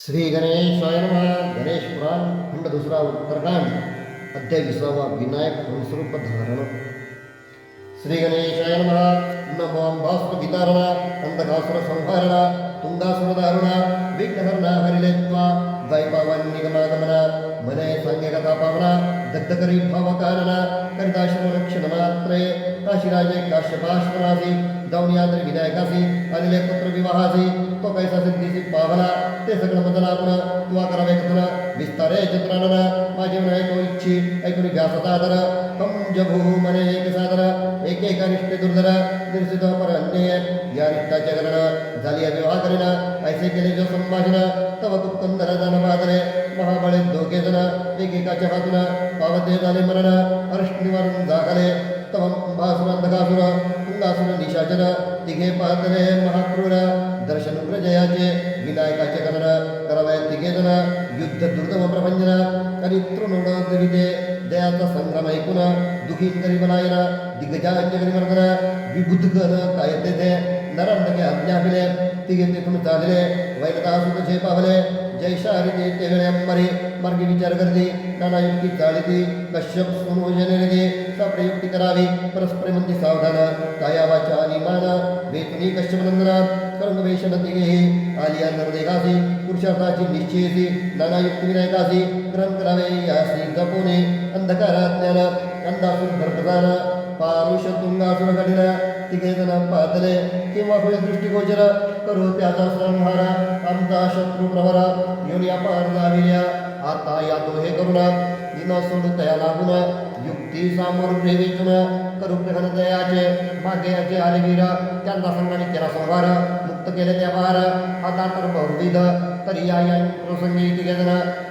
श्री गणेश गणेश पुराण खंड दूसरा उत्तरकांड अध्याय विश्वा विनायक स्वरूप धारण श्री गणेश नमोम नमो गीतारण अंधकासुर संहारण तुंगासुर धारणा विघ्नहरणा हरिलेत्वा दैपावान्निगमागमना ಮನೆ ಸಂಜ್ಞಗತಾ ಪಾವನ ದಗ್ಧಕರಿ ಭಾವಕಾರಣ ಕರಿತಾಶ್ರಮ ಲಕ್ಷಣ ಮಾತ್ರೆ काशीराजे काश्यपाश्रमासी दौनियाद्री विनायकासी अनिले पुत्र विवाहासी तो कैसा सिद्धीसी पावला ते सगळं बदला पुन्हा तुवा करावे कथन विस्तारे चित्रानन माझे मन ऐको इच्छी ऐकून घ्या सतादर कम जभू मने एक सादर एक एका निष्ठे दुर्धर निर्सित पर अन्य या निष्ठाचे करण झाली या विवाह करीन ऐसे केले जो संभाषण तव कुंदर जन दोघे जण एकेकाच्या हातून पावते झाले मरण. हर्ष निवारण दाखले, तवं भासुरंधकासुर तुंगासुर निशाचर तिघे पाहतले महाक्रूर. दर्शन जयाचे विनायकाचे कनन करावया तिघे जण युद्ध दुर्दम प्रभंजन आणि तृणोड द्रविते दयाचा संग्राम ऐकून. दुखी करी बनायन दिग्गजांच्या करी मर्दन विबुद्ध गण काय तेथे नरांदके आज्ञापिले तिघे तिथून चालले वैनतासुत पावले जयशारिते ते वेळेंबरे मार्गी विचार करते नाना युक्ती चालिते कश्यप सुनोजने सापडे युक्ती करावी परस्पर म्हणजे सावधान काया वाचा आणि मान वेतनी कश्यप नंदना कर्म वेशन तिघे आलिया नरदेगासी पुरुषार्थाची निश्चयसी नाना युक्ती विनायकासी ग्रहण करावे यासी जपोने अंधकारा ज्ञान अंधासून भरप्रदान पारुष तुंगासुर कठीण तिघे जण पाहतले किंवा होय दृष्टिगोचर करू त्याचा संहार आमचा शत्रू येऊन या पार आता या तो हे करुणा दिन सोडू लागून युक्ती सामोर वेचून करू ग्रहण दयाचे मागे याचे आले वीर त्यांचा संघाने केला संहार, मुक्त केले त्या पार आता तर बहुविध तरी या या प्रसंगी तिघे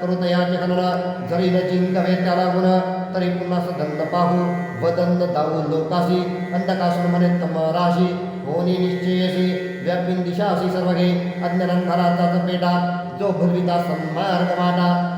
करू तयाचे खनन जरी न चिंतवे त्या लागून तरी पुन्हा सदंड पाहू वदंत दाऊ लोकासी, अंधकासून म्हणे तमराशी होनी निश्चयसी व्यापीन दिशासी सर्वगे घे भरा पेटा जो भुलविता सन्मार्ग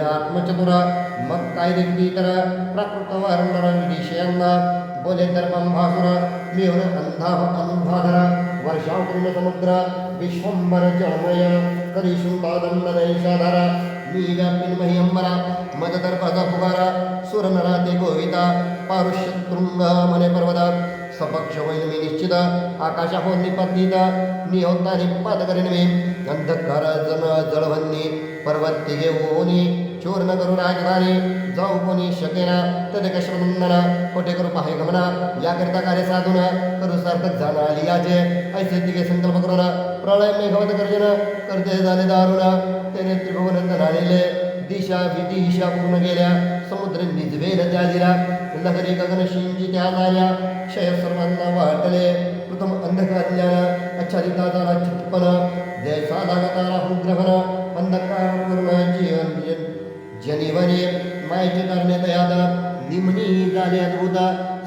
करीन आत्मचतुर मग काय देखील तर प्राकृत वर्णन विषयांना बोले दर्पम भासुर मिळून अंधा अंधाधर वर्षाव करीन समुद्र विश्वंभर जळमय करी शुंभादंड नैषाधर मी व्यापिन महिंबरा मद दर्पाचा फुगारा सुर नरा ते गोविता पारुष्य तृंग मने पर्वता सपक्ष होईन मी निश्चित आकाशा हो निपतित मी होता निपात करीन मी अंधकार जन पर्वत तिघे ओनी चोर न करू राजधानी जाऊ कोणी शकेना तद कश्मनंदना कोठे करू पाहे गमना याकरिता कार्य साधून करू सार्थक जाणं आली याचे ऐसे तिघे संकल्प करून प्रळय मेघवत गर्जन करते झाले दारुण त्याने त्रिभुवन आणले दिशा विदिशा पूर्ण गेल्या समुद्र निजवेल त्या दिला लहरी गगन शिंजी त्या झाल्या क्षय सर्वांना वाटले प्रथम अंधकार ज्ञान आच्छादिता झाला चित्पन जैसा लागता राहू ग्रहण अंधकार पूर्ण जीवन करणे तयाद निमनी झाले अद्भुत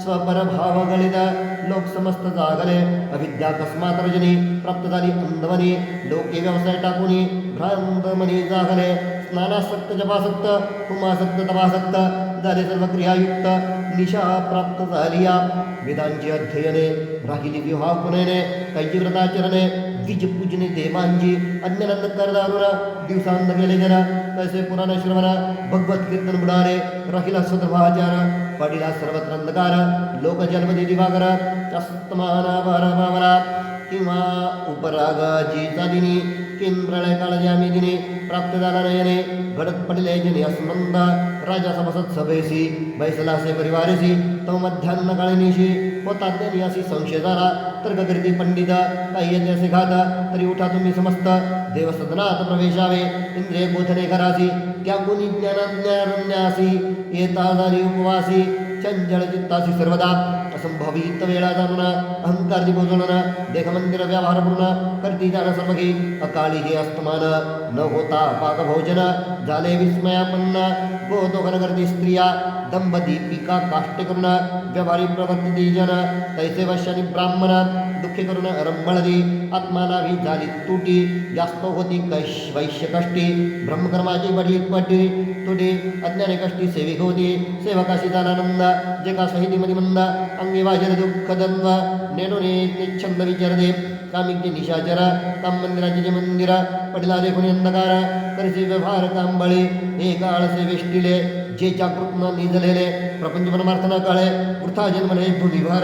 स्वपर भाव गळित लोक समस्त जागले अविद्या कस्मात रजनी प्राप्त झाली अंधवनी लोके व्यवसाय टाकूनी भ्रांत मनी जागले स्नानासक्त जपासक्त हुमासक्त तपासक्त झाले सर्व क्रियायुक्त निशा प्राप्त झाली या वेदांची अध्ययने राहिली द्विज पूजने देवांची कर दारुरा दिवसांत गेले जरा कैसे पुराण श्रवरा, भगवत कीर्तन बुडारे राहिला सदभाचार पडिला सर्वत्र अंधकार, लोक जन्मदी दिवाकर उपरागाची किं प्रळय काळजामी दिने प्राप्त झाला नयने घडत पडले जने अस्मंद राजा सभासद सभेसी बैसलासे परिवारेसी तो मध्यान्न काळिनीशी होता ज्ञानी अशी संशय झाला तर्क करीती पंडित काही येते असे घात तरी उठा तुम्ही समस्त देवसदनात प्रवेशावे इंद्रिय गोधने करासी त्या गुणी ज्ञानाज्ञारण्यासी झाली उपवासी चंचल चित्तासी सर्वदा। असंभावित वेळा जाणून अहंकार दिपोजळून देहमंदिर व्यवहार पूर्ण करती जाण सर्वघी अकाली हे अस्तमान, न होता पाक भोजन विस्मयापन्ना विस्मयापन्न गोदोहन करती स्त्रिया दंभ दीपिका काष्ट करून व्यवहारी प्रवर्ती जन तैसे वश्यानी ब्राह्मण दुःखी करून रंबळदी आत्मानावी झाली तुटी जास्त होती कैश वैश्य कष्टी ब्रह्मकर्माची बडी पटी तुटी, अज्ञानी कष्टी सेविक होती सेवकाशी जानानंद जे का सहिती मधी मंद अंगी वाजर दुःख द्वंद्व नेणून छंद विचारदे कामिकचे निशाचर काम मंदिराचे जे मंदिर पडला देखून अंधकार करसे व्यवहार कांबळे एक आळसे वेष्टिले, जे जागृत निजलेले प्रपंच परमार्थ न कळे वृथा जन्मले भूमिभार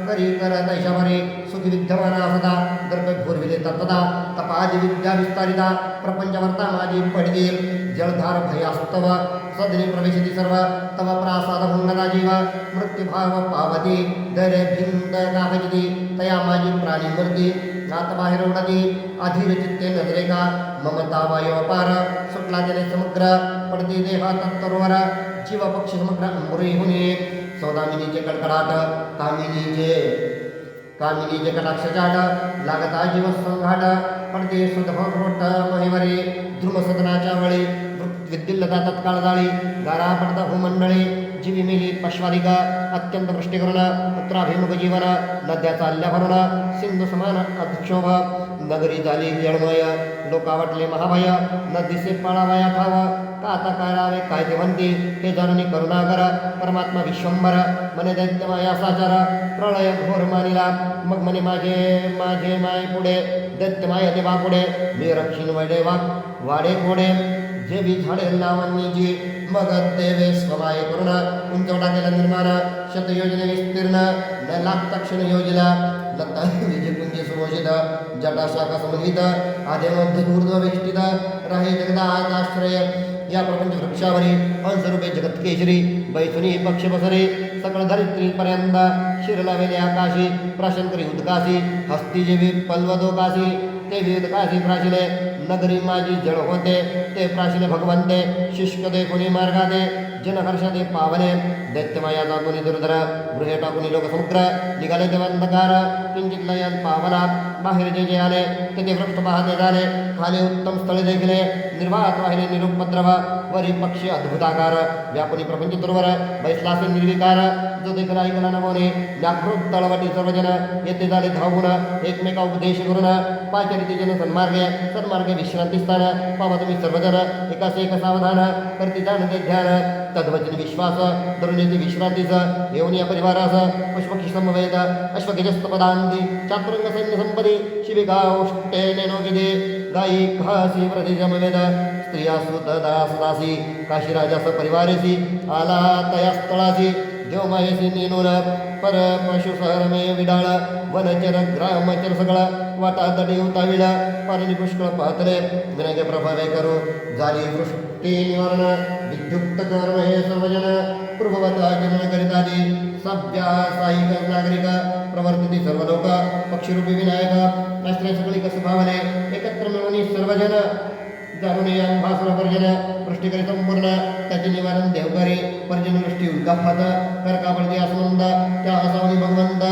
करी कर दैशावरी सुखी विद्यमान सदा गर्भ भूर्विले तत्वता तपाजी विद्या विस्तारिता प्रपंचवर्ता माझी पडदी जलधार भयास्तव सदने प्रवेश सर्व, तव प्रासाद भंगना जीव मृत्युभाव पावती धैर्य भिंद कापचिती तया माजी प्राणी मृती आत बाहेर उडती अधीर चित्ते नजरे का ममता वायू अपार त्याने समग्र पडती देहा तत्तरोवर जीव पक्षी समग्र अंबुरी हुनी। सौदामिनीचे कडकडाट कामिनीचे कटाक्ष चाट लागता जीव संघाट पडते सुधभोट महिवरे ध्रुम सदनाच्या वळी विद्युल्लता तत्काळ जाळी, गारा पडता भूमंडळी जीवी मिली पश्वादिका अत्यंत वृष्टी करुण पुत्राभिमुख जीवन नद्या चालल्या भरून सिंधू समान अक्षोभ नगरी झाली जळमय लोका वाटले महाभय, नदीसे पळावया ठाव का आता करावे काय ते हे जाणून करुणाकर परमात्मा विश्वंभर, मने दैत्यमाया साचार प्रळय घोर मानिला, मग म्हणे माझे माझे माय पुढे, दैत्यमाया देवा पुढे, मी रक्षीण वडे वाडे जे बी झाडे लावणी जी मग देवे स्वमाय करुण उंचवटा केला निर्माण शत योजने विस्तीर्ण न लागता क्षण योजना लता विजय कुंजी सुमोषित जटा शाखा समन्वित, आदे मध्य ऊर्ध्व वेष्टित, राहे जगदात आश्रय, या प्रपंच वृक्षावरी हंसरूपे जगत केशरी बैसुनी पक्ष बसरे सकळ धरित्री पर्यंत शिर लावेले आकाशी प्राशन करी उदकाशी हस्ती जेवी पल्वदोकाशी, ते वेदकाशी प्राशिले, नगरी माझी जड होते ते प्राशिले भगवंते शुष्क दे कोणी मार्गादे जनहर्ष दे पावले दैत्यमाया जागुनी दुर्धर गृहे टाकुनी लोक समुद्र निघाले ते अंधकार किंचित लयन पावला बाहेर जे जे आले ते ते वृक्ष पाहते झाले खाली उत्तम स्थळे देखले निर्वात वाहिले निरुपद्रव वरी पक्षी अद्भुताकार व्यापुनी प्रपंच दुर्वर बैसलासे निर्विकार जो देखला ऐकला नवने व्याकृत तळवटी सर्वजन येथे झाले धावून एकमेका उपदेश करून पाचरिती जन सन्मार्गे सन्मार्गे विश्रांती स्थान पावा तुम्ही सर्वजन एकास एक सावधान करती जाणते ध्यान तद्वचन विश्वास तरुणीती विश्रांतीच येऊन या परिवारास पुष्पक्षी समवेद अश्वगिजस्त पदांती चातुरंग सैन्य संपदी शिबिका उष्टे नेनोगिदे गायी खासी प्रति जमवेद स्त्रिया सुत दासदासी काशीराजास परिवारेसी आला तया स्थळासी देवमायेसी नेनूर, पर पशु सहरमे विडाळ वनचर ग्रामचर सगळा, वाटा तटी उताविळ पाणी पुष्कळ पातले विनायक प्रभावे करू झाली वृष्टी निवारण, विद्युक्त कर्म हे सर्वजन पूर्ववता जनन करितादी सभ्या साहिक नागरिक, प्रवर्तती सर्व लोक पक्षीरूपी विनायक आश्रय सगळी कसं एकत्र सर्वजन जाणून या भासुर पर्जन वृष्टीकरी संपूर्ण त्याचे निवारण देवकरी, पर्जन वृष्टी उल्कापात करकापडती आसमंद त्या असावनी भगवंत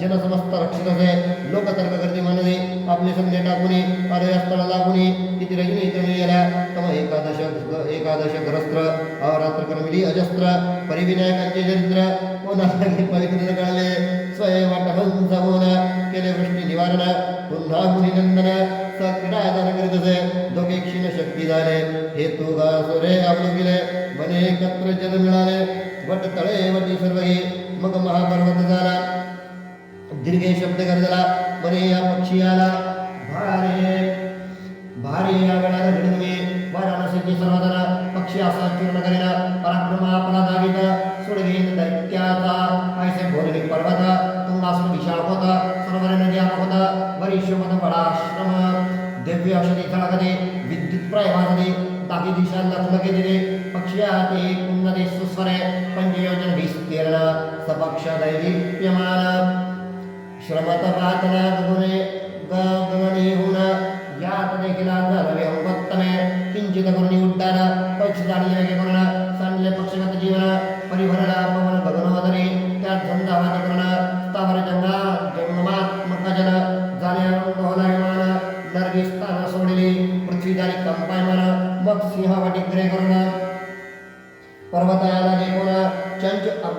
जन समस्त रक्षित असे लोक तर्क करते मनने आपले संधे टाकुनी पादयास्थळ लागुनी किती रजनी तम एकादश एकादश ग्रस्त्र अजस्त्र परिविनायकांचे चरित्र कोणाला पवित्र कळले, स्वय वाटहंस होऊन, केले शक्ती झाले हेतू गासुरे आपलो गेले मने एकत्र जल मिळाले, वट तळे, वटी सर्वही, मग महापर्वत झाला. दीर्घे शब्द गरजला मने या पक्षी आला. भारे, भारी या वेळाला घडवे वाराणसीची सर्वजण पक्षी असा चूर्ण करीना पराक्रम आपला दागिता. सोडगेन दैत्याचा ऐसे भोरणी पर्वत. तुंगासून विशाळ होता सरोवर नदी होता. वरिष्ठपद बडाश्रम दिव्य औषधी थळकते लक्ष्मके दिले पक्ष्याते उन्नते सुस्वरे पंचयोजन विस्तीर्ण सपक्ष दैदीप्यमान श्रमत प्रार्थना गुणे गगनी होऊन यात देखील झालवे अंबत्तमे किंचित करुणी उड्डाण पक्षदानी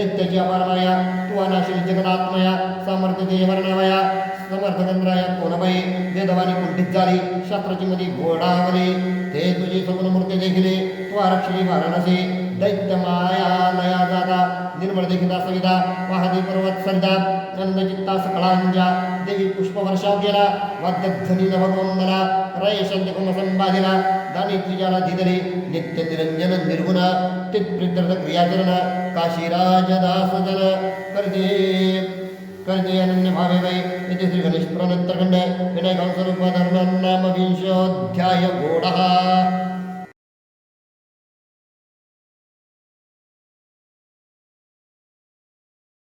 झाले दैत्याची अपार माया तू अनाशील जगदात्मया सामर्थ्य ते वर्णवया समर्थगंधराया कोणबाई वेदवानी कुंठित झाली शास्त्राची मधी घोडावली ते तुझी सगुण मूर्ती देखिले तू आरक्षणी वाराणसी दैत्य माया लया जाता निर्मळ देखिता सविता वाहदी पर्वत सरिता नंद चित्ता सकळांजा देवी पुष्प वर्षाव केला वाद्यध्वनी नभगवंदना रयशंती कुम संबाधिना दानी तुझ्याला दिदली नित्य निरंजन निर्गुण तित्प्रित्यर्थ क्रियाचरण काशीराज दास जन करते करते अनन्य भावे वै इति श्री गणेश पुराणोत्तरखंड विनायक स्वरूप धर्म नाम विंशोऽध्याय घोडः